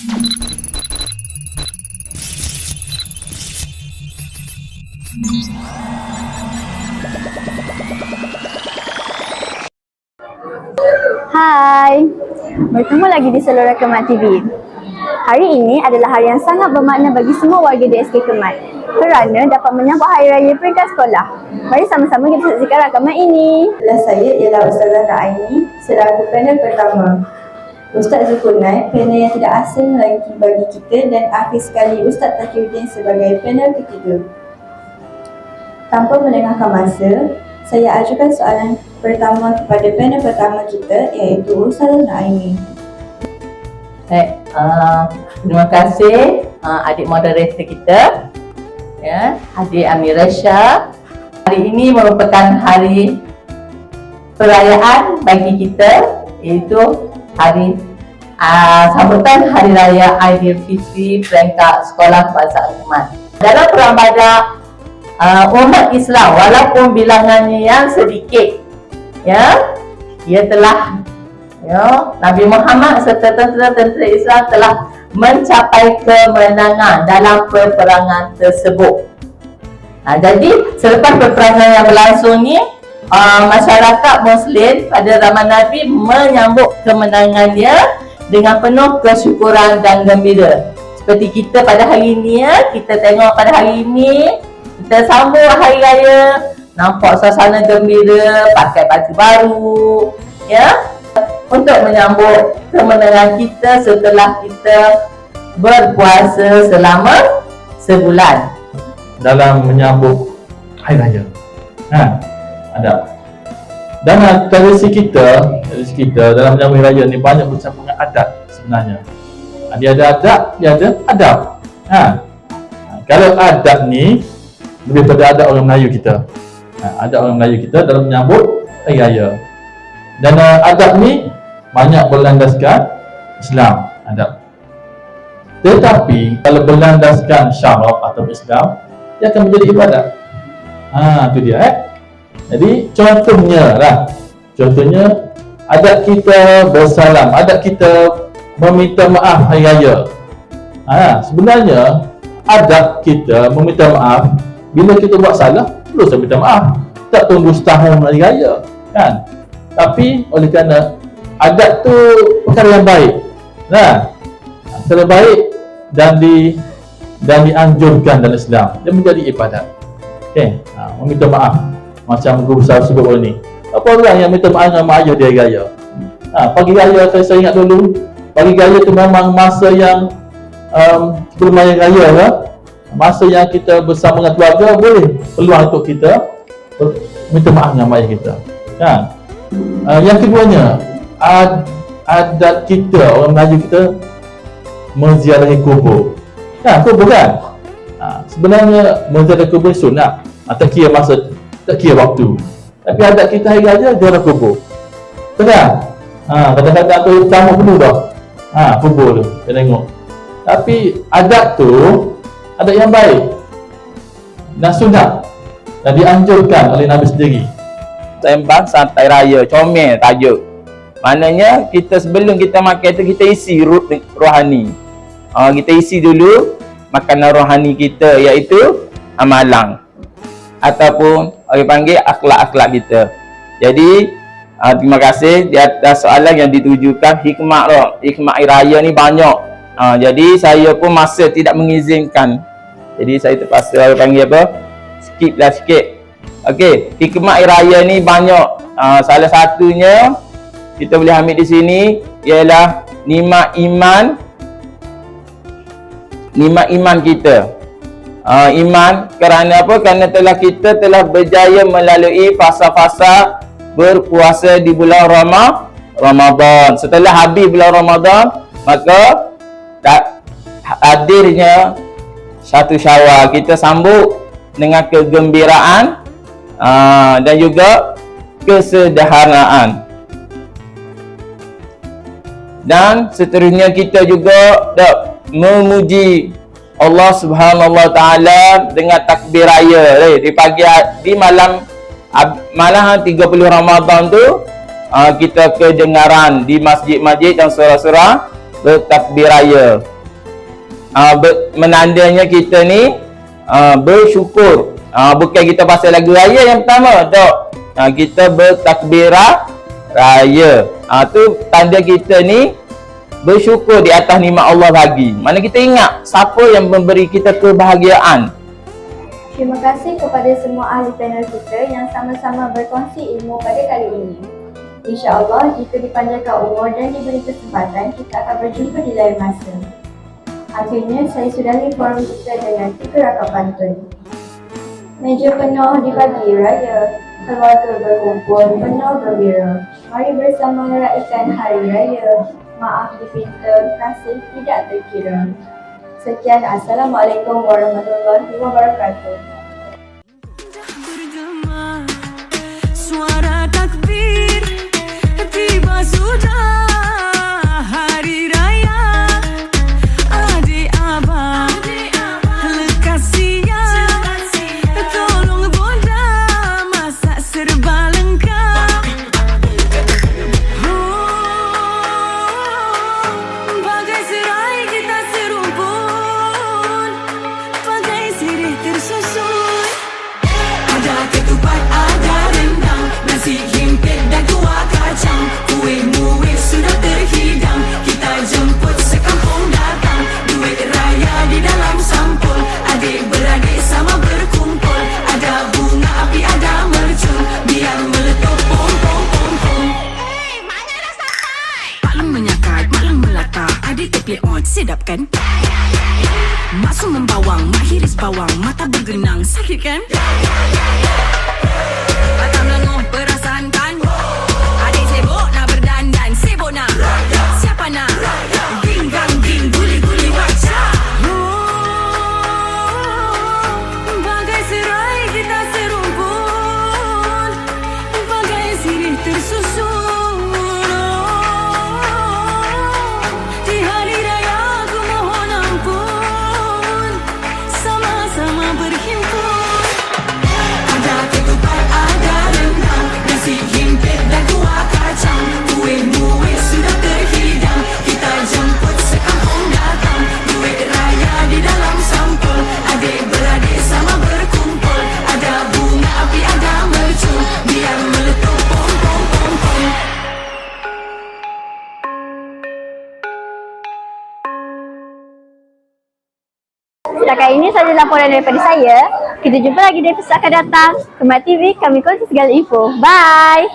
Hai, bertemu lagi di Seluruh Kemat TV. Hari ini adalah hari yang sangat bermakna bagi semua warga DSK Kemat kerana dapat menyambut Hari Raya Peringkat Sekolah. Mari sama-sama kita saksikan rakaman ini. Saya ialah Ustazah Naaini selaku panel pertama. Ustaz Zulkarnain, panel yang tidak asing lagi bagi kita dan akhir sekali Ustaz Takiuddin sebagai panel ketiga. Tanpa melengahkan masa, saya ajukan soalan pertama kepada panel pertama kita iaitu Ustazah Naaini. Baik, uh, terima kasih uh, adik moderator kita, ya, adik Amira Shah. Hari ini merupakan hari perayaan bagi kita, iaitu hari uh, sambutan Hari Raya Aidilfitri peringkat Sekolah Bahasa Umat. Dalam perang badak uh, umat Islam, walaupun bilangannya yang sedikit, ya, ia telah Ya, Nabi Muhammad serta tentera-tentera Islam telah mencapai kemenangan dalam peperangan tersebut. Nah, jadi selepas peperangan yang berlangsung ni, uh, masyarakat Muslim pada zaman Nabi menyambut kemenangannya dengan penuh kesyukuran dan gembira. Seperti kita pada hari ini ya, kita tengok pada hari ini kita sambut hari raya, nampak suasana gembira, pakai baju baru, ya untuk menyambut kemenangan kita setelah kita berpuasa selama sebulan. dalam menyambut Hari Raya. Ha, ada. Dan tradisi kita, tradisi kita dalam menyambut Raya ni banyak bercampur dengan adat sebenarnya. Ha, dia ada adat, dia ada adab. Ha. ha. Kalau adat ni lebih pada adat orang Melayu kita. Ha, adat orang Melayu kita dalam menyambut Hari Raya. Dan uh, adab ni banyak berlandaskan Islam adab. Tetapi kalau berlandaskan syarak atau Islam, dia akan menjadi ibadat. Ha, tu dia eh. Jadi contohnya lah. Contohnya adat kita bersalam, adat kita meminta maaf hari raya. Ha, sebenarnya adat kita meminta maaf bila kita buat salah, terus minta maaf. Tak tunggu setahun hari raya, kan? Tapi oleh kerana adat tu perkara yang baik. Nah, perkara baik dan di dan dianjurkan dalam Islam. Dia menjadi ibadat. Okey, ha, meminta maaf. Macam guru besar sebut orang ni. Apa orang yang minta maaf dengan mak ayah dia raya? Ha, pagi raya saya, saya ingat dulu, pagi raya tu memang masa yang um, sebelum hari raya ke, masa yang kita bersama dengan keluarga boleh peluang untuk kita minta maaf dengan mak ayah kita. Kan? Uh, yang keduanya, ad, adat kita, orang Melayu kita menziarahi kubur. Kan, kubur kan? Ha, sebenarnya menziarahi kubur sunat. Ha, tak kira masa, tak kira waktu. Tapi adat kita hari raya ziarah kubur. Betul kan? Ha, kadang-kadang tu tamu penuh dah. Ha, kubur tu, kita tengok. Tapi adat tu, adat yang baik. Dan sunat. Dan dianjurkan oleh Nabi sendiri. sembang santai raya comel tajuk maknanya kita sebelum kita makan tu kita isi ruh rohani uh, kita isi dulu makanan rohani kita iaitu amalang ataupun orang panggil akhlak-akhlak kita. Jadi uh, terima kasih di atas soalan yang ditujukan hikmah roh. Hikmah raya ni banyak. Uh, jadi saya pun masa tidak mengizinkan. Jadi saya terpaksa orang panggil apa? Skip lah sikit. Okey, hikmah raya ni banyak. Uh, salah satunya kita boleh ambil di sini ialah nikmat iman. Nikmat iman kita. Uh, iman kerana apa? Kerana telah kita telah berjaya melalui fasa-fasa berpuasa di bulan Rama, Ramadan. Setelah habis bulan Ramadan, maka tak hadirnya satu Syawal kita sambut dengan kegembiraan uh, dan juga kesederhanaan. Dan seterusnya kita juga dak memuji Allah Subhanahu Taala dengan takbir raya eh, di pagi di malam malam 30 Ramadan tu uh, kita kedengaran di masjid-masjid dan surah-surah bertakbir raya. Uh, ber, menandanya kita ni uh, bersyukur. Uh, bukan kita pasal lagu raya yang pertama, tak. Uh, kita bertakbir raya. Uh, tu tanda kita ni bersyukur di atas nikmat Allah bagi. Mana kita ingat siapa yang memberi kita kebahagiaan. Terima kasih kepada semua ahli panel kita yang sama-sama berkongsi ilmu pada kali ini. InsyaAllah, jika dipanjangkan umur dan diberi kesempatan, kita akan berjumpa di lain masa. Akhirnya, saya sudahi forum kita dengan tiga rakam pantun. Meja penuh di pagi raya, keluarga berkumpul penuh gembira. Mari bersama meraihkan hari raya. Maaf dipinta, kasih tidak terkira. Sekian, Assalamualaikum warahmatullahi wabarakatuh. Suara Tepi on, sedap kan? Masuk membawang, mak hiris bawang Mata bergenang, sakit kan? Mata melenguh perasaan kan? Adik sibuk nak berdandan Sibuk nak. Siapa nak? Ging gang ging guli guli waca Bagai serai kita serumpun. Bagai sirih tersusun sahaja laporan daripada saya. Kita jumpa lagi di episod akan datang. Kemat TV, kami kongsi segala info. Bye!